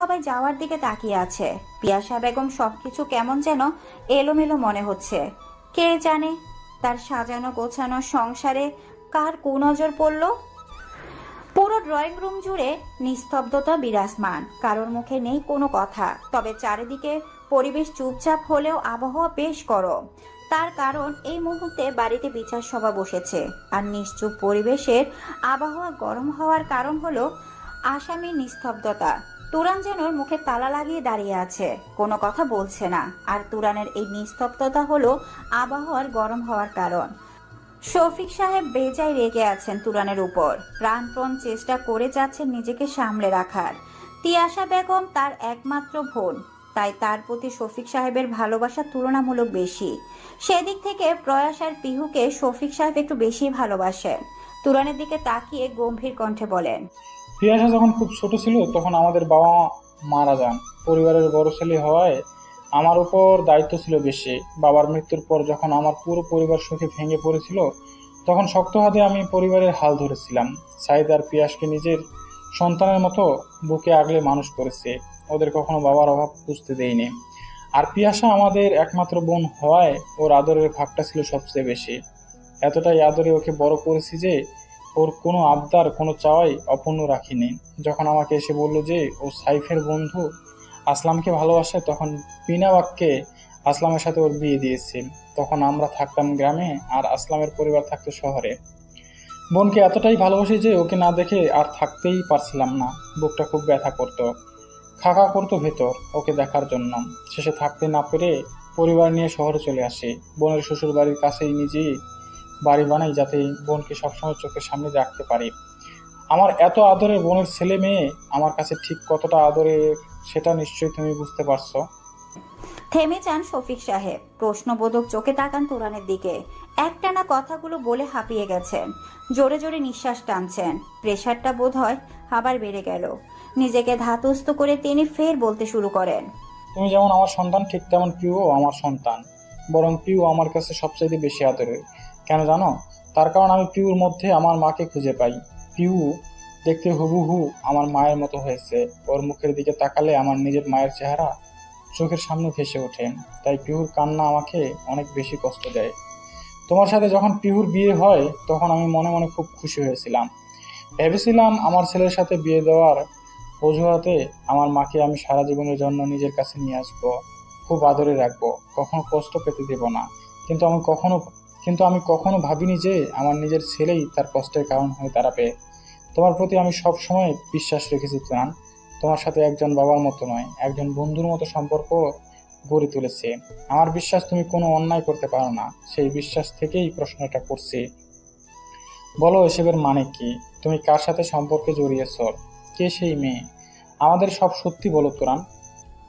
সবাই যাওয়ার দিকে তাকিয়ে আছে। পিয়াসা বেগম সবকিছু কেমন যেন এলোমেলো মনে হচ্ছে। কে জানে তার সাজানো গোছানো সংসারে কার কুনজর পড়ল? পুরো ড্রয়িং রুম জুড়ে নিস্তব্ধতা বিরাজমান, কারোর মুখে নেই কোনো কথা। তবে চারিদিকে পরিবেশ চুপচাপ হলেও আবহাওয়া বেশ গরম। তার কারণ এই মুহূর্তে বাড়িতে বিচার সভা বসেছে। আর নিশ্চুপ পরিবেশের আবহাওয়া গরম হওয়ার কারণ হলো আসামির নিস্তব্ধতা। তুরান যেন মুখে তালা লাগিয়ে দাঁড়িয়ে আছে। কোনো কথা বলছে না। আর তুরানের এই নিস্তব্ধতা হলো আবহাওয়ার গরম হওয়ার কারণ। শফিক সাহেব বেজায় রেগে আছেন তুরানের উপর। প্রাণপণ চেষ্টা করে যাচ্ছেন নিজেকে সামলে রাখার। তিয়াশা বেগম তার একমাত্র বোন। তাই তার প্রতি শফিক সাহেবের ভালোবাসা তুলনামূলক বেশি। সেদিক থেকে প্রয়াস আর পিহুকে শফিক সাহেব একটু বেশি ভালোবাসেন। তুরানের দিকে তাকিয়ে গম্ভীর কণ্ঠে বলেন পিয়াসা যখন খুব ছোট ছিল, তখন আমাদের বাবা মারা যান। পরিবারের বড় ছেলে হওয়ায় আমার উপর দায়িত্ব ছিল বেশি। বাবার মৃত্যুর পর যখন আমার পুরো পরিবার সুখে ভেঙে পড়েছিল, তখন শক্ত হাতে আমি পরিবারের হাল ধরেছিলাম। সাইদ আর পিয়াসকে নিজের সন্তানের মতো বুকে আগলে মানুষ করেছে। ওদের কখনো বাবার অভাব বুঝতে দেয়নি। আর পিয়াসা আমাদের একমাত্র বোন হওয়ায় ওর আদরের ভাগটা ছিল সবচেয়ে বেশি। এতটাই আদরে ওকে বড় করেছি যে ওর কোনো আবদার, কোনো চাওয়াই অপূর্ণ রাখিনি। যখন আমাকে এসে বলল যে, ও সাইফের বন্ধু, আসলামকে ভালোবাসে, তখন বিনা বাক্যে আসলামের সাথে ওর বিয়ে দিয়েছে। তখন আমরা থাকতাম গ্রামে আর আসলামের পরিবার থাকতো শহরে। বোনকে এতটাই ভালোবাসি যে, ওকে না দেখে আর থাকতেই পারছিলাম না। বুকটা খুব ব্যথা করতো। খাকা করতো ভেতর ওকে দেখার জন্য। শেষে থাকতে না পেরে পরিবার নিয়ে শহরে চলে আসি। বোনের শ্বশুর বাড়ির কাছেই নিজেই বাড়ি বানাই যাতে বোনকে সবসময় চোখের সামনে রাখতে পারি। আমার এত আদরের বোনের ছেলে মেয়ে আমার কাছে ঠিক কতটা আদরের সেটা নিশ্চয়ই তুমি বুঝতে পারছ। থেমে যান শফিক সাহেব। প্রশ্নবোধক চোখে তাকান তুরানের দিকে। একটানা কথাগুলো বলে হাঁপিয়ে গেছেন। জোরে জোরে নিঃশ্বাস টানছেন। প্রেশারটা বোধ হয় আবার বেড়ে গেল। নিজেকে ধাতস্থ করে তিনি ফের বলতে শুরু করেন। তুমি যেমন আমার সন্তান ঠিক তেমন প্রিয়ও আমার সন্তান। বরং প্রিয় আমার কাছে সবচেয়ে বেশি আদরের। কেন জানো? তার কারণ আমি পিউর মধ্যে আমার মাকে খুঁজে পাই। পিউ দেখতে হুবহু আমার মায়ের মতো হয়েছে। ওর মুখের দিকে তাকালে আমার নিজের মায়ের চেহারা চোখের সামনে ভেসে ওঠে। তাই পিহুর কান্না আমাকে অনেক বেশি কষ্ট দেয়। তোমার সাথে যখন পিহুর বিয়ে হয়, তখন আমি মনে মনে খুব খুশি হয়েছিলাম। ভেবেছিলাম আমার ছেলের সাথে বিয়ে দেওয়ার অজুহাতে আমার মাকে আমি সারা জীবনের জন্য নিজের কাছে নিয়ে আসব, খুব আদরে রাখব, কখনো কষ্ট পেতে দেব না। কিন্তু আমি কখনো কিন্তু আমি কখনো ভাবিনি যে আমার নিজের ছেলেই তার কষ্টের কারণ হয়ে দাঁড়াবে। তোমার প্রতি আমি সব সময় বিশ্বাস রেখেছি তুরান তোমার সাথে একজন বাবার মতো নয়, একজন বন্ধুর মতো সম্পর্ক গড়ে তুলেছে। আমার বিশ্বাস তুমি কোনো অন্যায় করতে পারো না, সেই বিশ্বাস থেকেই প্রশ্নটা করছি। বলো, এসবের মানে কি? তুমি কার সাথে সম্পর্কে জড়িয়েছ? কে সেই মেয়ে? আমাদের সব সত্যি বলো, তোরান।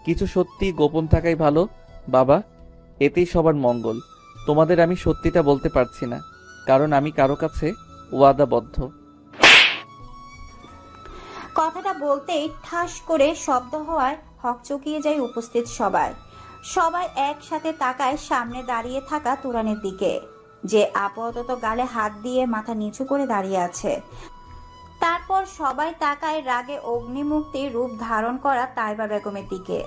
কিছু সত্যি গোপন থাকাই ভালো, বাবা। এতেই সবার মঙ্গল। তোমাদের আমি সত্যিটা বলতে পারছি না, কারণ আমি কারও কাছে ওয়াদাবদ্ধ। কথাটা বলতেই ঠাস করে শব্দ হওয়ায় হকচকিয়ে যায় উপস্থিত সবাই। সবাই একসাথে তাকায় সামনে দাঁড়িয়ে থাকা তুরানের দিকে, যে আপাতত গালে হাত দিয়ে মাথা নিচু করে দাঁড়িয়ে আছে। তারপর সবাই তাকায় রাগে অগ্নিমুক্তি রূপ ধারণ করা তাইবা বেগমের দিকে।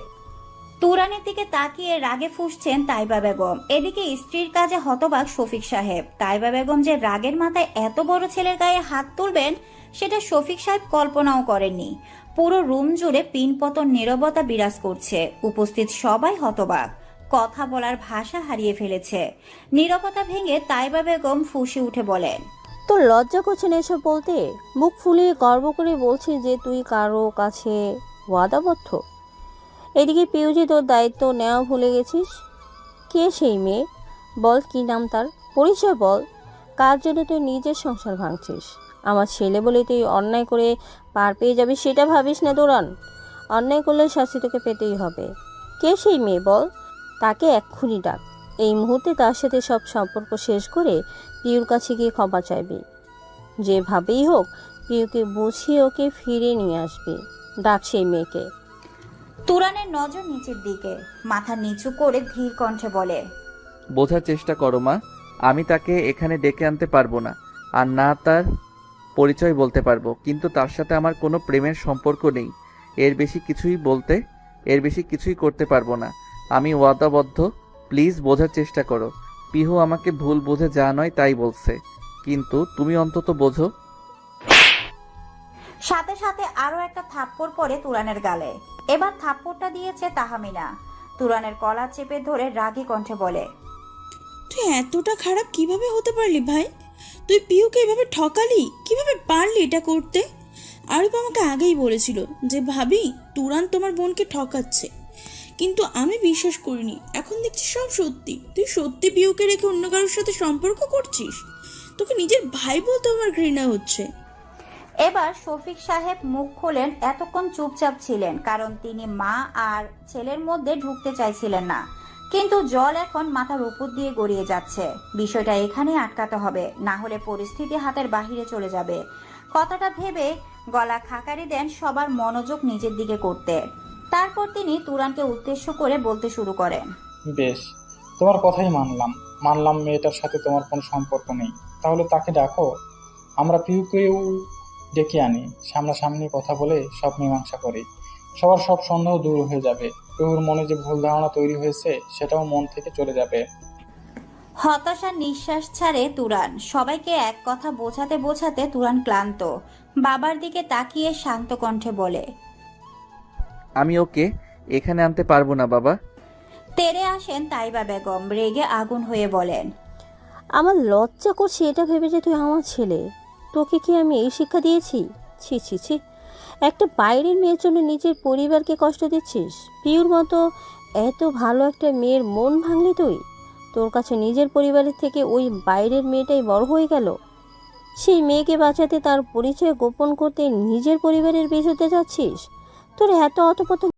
তুরানের দিকে তাকিয়ে রাগে ফুসছেন তাইবা বেগম। এদিকে স্ত্রীর কাজে হতবাক শফিক সাহেব। তাইবা বেগম যে রাগের মাথায় এত বড় ছেলের গায়ে হাত তুলবেন, সেটা শফিক সাহেব কল্পনাও করেননি। পুরো রুম জুড়ে পিনপতন নীরবতা বিরাজ করছে। উপস্থিত সবাই হতবাক। কথা বলার ভাষা হারিয়ে ফেলেছে। নীরবতা ভেঙে তাইবা বেগম ফুঁসে উঠে বলেন, তোর লজ্জা করছে না এসব বলতে? মুখ ফুলিয়ে গর্ব করে বলছি যে তুই কারও কাছে ওয়াদাবদ্ধ? এদিকে পিউজি তোর দায়িত্ব নেওয়া ভুলে গেছিস? কে সেই মেয়ে? বল কি নাম তার? পরিচয় বল। কার জন্য তুই নিজের সংসার ভাঙছিস? আমার ছেলে বলে তুই অন্যায় করে পার পেয়ে যাবি সেটা ভাবিস না দৌড়ান অন্যায় করলে শাস্তি তোকে পেতেই হবে। কে সেই মেয়ে বল? তাকে এক্ষুনি ডাক। এই মুহূর্তে তার সাথে সব সম্পর্ক শেষ করে পিউর কাছে গিয়ে ক্ষমা চাইবি। যেভাবেই হোক, পিউকে বুঝিয়ে ওকে ফিরে নিয়ে আসবি। ডাক সেই মেয়েকে। তুরানের নজর নিচের দিকে, মাথা নিচু করে ধীর কণ্ঠে বলে, বোঝার চেষ্টা করো মা, আমি তাকে এখানে ডেকে আনতে পারব না, আর না তার পরিচয় বলতে পারব, কিন্তু তার সাথে আমার কোনো প্রেমের সম্পর্ক নেই, এর বেশি কিছুই বলতে, এর বেশি কিছুই করতে পারব না, আমি ওয়াদাবদ্ধ, প্লিজ বোঝার চেষ্টা করো, পিহু আমাকে ভুল বুঝে যা নয় তাই বলছে, কিন্তু তুমি অন্তত বোঝো সাথে সাথে আরও একটা থাপ্পড় পড়ে তুরানের গালে। এবার থাপ্পড়টা দিয়েছে তাহামিনা। তুরানের কলা চেপে ধরে রাগী কণ্ঠে বলে, তুই এতটা খারাপ কীভাবে হতে পারলি ভাই? তুই পিউকে এভাবে ঠকালি? কীভাবে পারলি এটা করতে? আরিফ আমাকে আগেই বলেছিল যে, ভাবি, তুরান তোমার বোনকে ঠকাচ্ছে। কিন্তু আমি বিশ্বাস করিনি। এখন দেখছি সব সত্যি। তুই সত্যি পিউকে রেখে অন্য কারোর সাথে সম্পর্ক করছিস? তোকে নিজের ভাই বলতে আমার ঘৃণা হচ্ছে। এবার শফিক সাহেব মুখ খোলেন, এতক্ষণ চুপচাপ ছিলেন, কারণ তিনি মা আর ছেলের মধ্যে ঢুকতে চাইছিলেন না। কিন্তু জল এখন মাথার উপর দিয়ে গড়িয়ে যাচ্ছে। বিষয়টা এখানে আটকাতে হবে, না হলে পরিস্থিতি হাতের বাহিরে চলে যাবে। কথাটা ভেবে গলা খাকারি দেন সবার মনোযোগ নিজের দিকে করতে। তারপর তিনি তুরানকে উদ্দেশ্য করে বলতে শুরু করেন। বেশ, তোমার কথাই মানলাম। মানলাম মেয়েটার সাথে তোমার কোনো সম্পর্ক নেই। তাহলে তাকে ডাকো। আমরা পিউকেও ডেকে আনি। সামনাসামনি কথা বলে সব মীমাংসা করি। সবার সব সন্দেহ দূর হয়ে যাবে। পিউর মনে যে ভুল ধারণা তৈরি হয়েছে সেটাও মন থেকে চলে যাবে। হতাশার নিঃশ্বাস ছাড়ে তুরান। সবাইকে এক কথা বোঝাতে বোঝাতে তুরান ক্লান্ত। বাবার দিকে তাকিয়ে শান্ত কণ্ঠে বলে আমি ওকে এখানে আনতে পারব না বাবা। তেরে আসেন তাইবা বেগম। রেগে আগুন হয়ে বলেন আমার লজ্জা করছে এটা ভেবে যে তুই আমার ছেলে। তোকে কি আমি এই শিক্ষা দিয়েছি? ছি ছি ছি। একটা বাইরের মেয়ের জন্য নিজের পরিবারকে কষ্ট দিচ্ছিস? পিউর মতো এত ভালো একটা মেয়ের মন ভাঙলি তুই? তোর কাছে নিজের পরিবারের থেকে ওই বাইরের মেয়েটাই বড় হয়ে গেল। সেই মেয়েকে বাঁচাতে তার পরিচয় গোপন করতে নিজের পরিবারের বিরুদ্ধে যাচ্ছিস? তোর এত অতপত